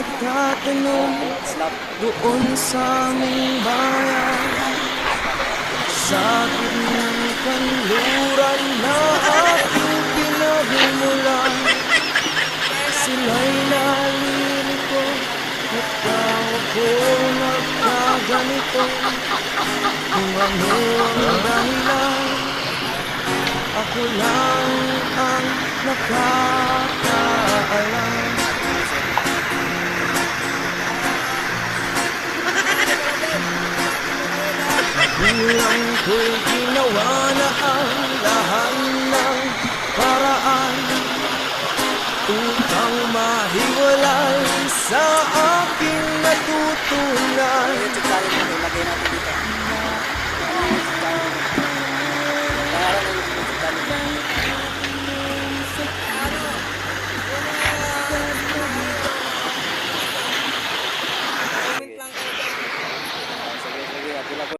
nagtatanong doon sa aming bayan. Sa ng kanluran na aking pinagmulan Sila'y nalilito at daw ako nagkaganito. Kung ano ang dahilan Ako lang ang nakakaalam Bilang ko'y ginawa na ang lahat ng paraan Upang mahiwalay sa aking natutunan